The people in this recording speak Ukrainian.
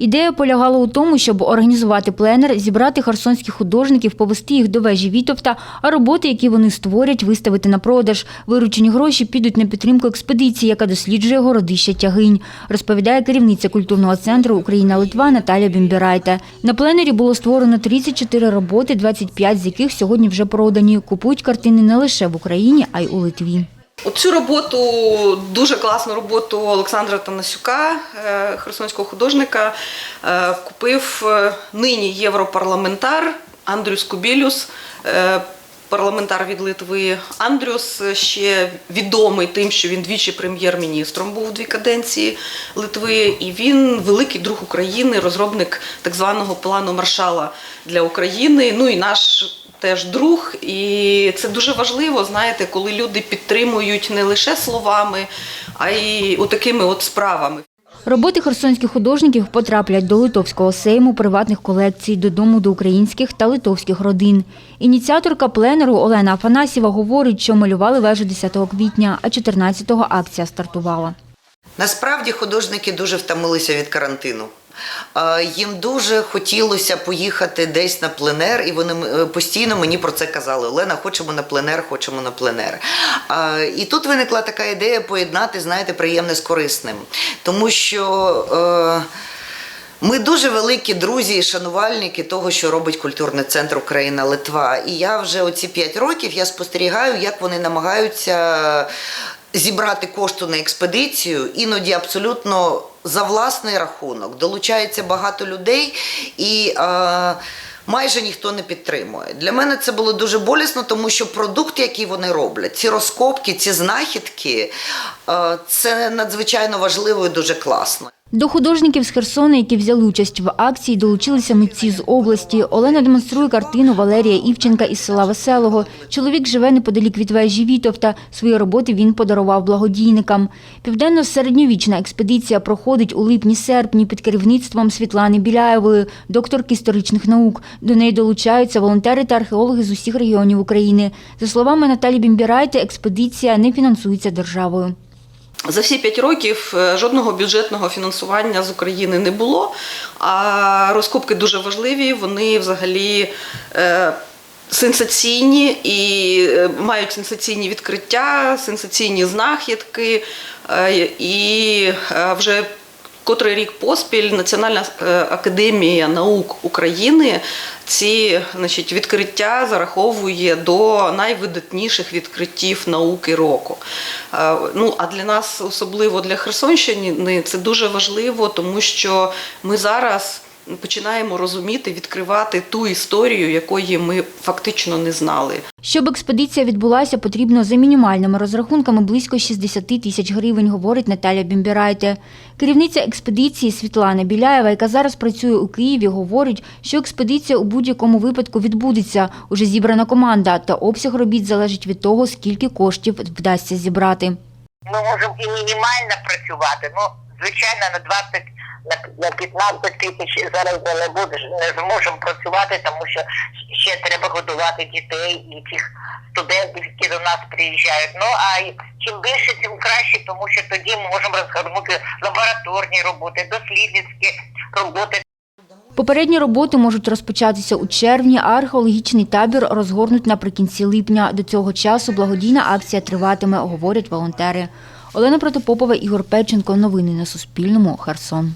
Ідея полягала у тому, щоб організувати пленер, зібрати херсонських художників, повести їх до вежі Вітовта, а роботи, які вони створять, виставити на продаж. Виручені гроші підуть на підтримку експедиції, яка досліджує городище Тягинь, розповідає керівниця культурного центру Україна-Литва Наталя Бімбірайте. На пленері було створено 34 роботи, 25 з яких сьогодні вже продані. Купують картини не лише в Україні, а й у Литві. Оцю роботу, дуже класну роботу Олександра Танасюка, е, херсонського художника, е, купив е, нині європарламентар Андрюс Кубілюс. Парламентар від Литви Андрюс ще відомий тим, що він двічі прем'єр-міністром був дві каденції Литви, і він великий друг України, розробник так званого плану Маршала для України. Ну і наш теж друг, і це дуже важливо, знаєте, коли люди підтримують не лише словами, а й отакими от справами. Роботи херсонських художників потраплять до Литовського сейму приватних колекцій, додому до українських та литовських родин. Ініціаторка пленеру Олена Афанасєва говорить, що малювали вежу 10 квітня, а 14-го акція стартувала. Насправді художники дуже втомилися від карантину. Е, Їм дуже хотілося поїхати десь на пленер, і вони е, постійно мені про це казали: Олена, хочемо на пленер, хочемо на пленер. Е, І тут виникла така ідея поєднати, знаєте, приємне з корисним. Тому що. ми дуже великі друзі і шанувальники того, що робить культурний центр Україна Литва. І я вже оці п'ять років я спостерігаю, як вони намагаються зібрати кошти на експедицію, іноді абсолютно за власний рахунок. Долучається багато людей і. Е, Майже ніхто не підтримує. Для мене це було дуже болісно, тому що продукт, який вони роблять, ці розкопки, ці знахідки, е, це надзвичайно важливо і дуже класно. До художників з Херсона, які взяли участь в акції, долучилися митці з області. Олена демонструє картину Валерія Івченка із села Веселого. Чоловік живе неподалік від вежі Вітовта. Свої роботи він подарував благодійникам. Південно-середньовічна експедиція проходить у липні-серпні під керівництвом Світлани Біляєвої, докторки історичних наук. До неї долучаються волонтери та археологи з усіх регіонів України. За словами Наталі Бімбірайте, експедиція не фінансується державою. За всі п'ять років е, жодного бюджетного фінансування з України не було. А розкупки дуже важливі. Вони взагалі. е, Сенсаційні і е, мають сенсаційні відкриття, сенсаційні знахідки, і вже котрий рік поспіль Національна е, академія наук України ці значить, відкриття зараховує до найвидатніших відкриттів науки року. Е, Ну, а для нас, особливо для Херсонщини, це дуже важливо, тому що ми зараз починаємо розуміти, відкривати ту історію, якої ми фактично не знали. Щоб експедиція відбулася, потрібно за мінімальними розрахунками близько 60 тисяч гривень, говорить Наталя Бімбірайте. Керівниця експедиції Світлана Біляєва, яка зараз працює у Києві, говорить, що експедиція у будь-якому випадку відбудеться. Уже зібрана команда, та обсяг робіт залежить від того, скільки коштів вдасться зібрати. ми можемо і мінімально працювати. Ну, звичайно, на 20, на, на 15 тисяч зараз не будеш, не зможемо працювати, тому що ще треба годувати дітей і тих студентів, які до нас приїжджають. Ну а чим більше, тим краще, тому що тоді ми можемо розгорнути лабораторні роботи, дослідницькі роботи. Попередні роботи можуть розпочатися у червні, а археологічний табір розгорнуть наприкінці липня. До цього часу благодійна акція триватиме, говорять волонтери. Олена Протопопова, Ігор Печенко. Новини на Суспільному. Херсон.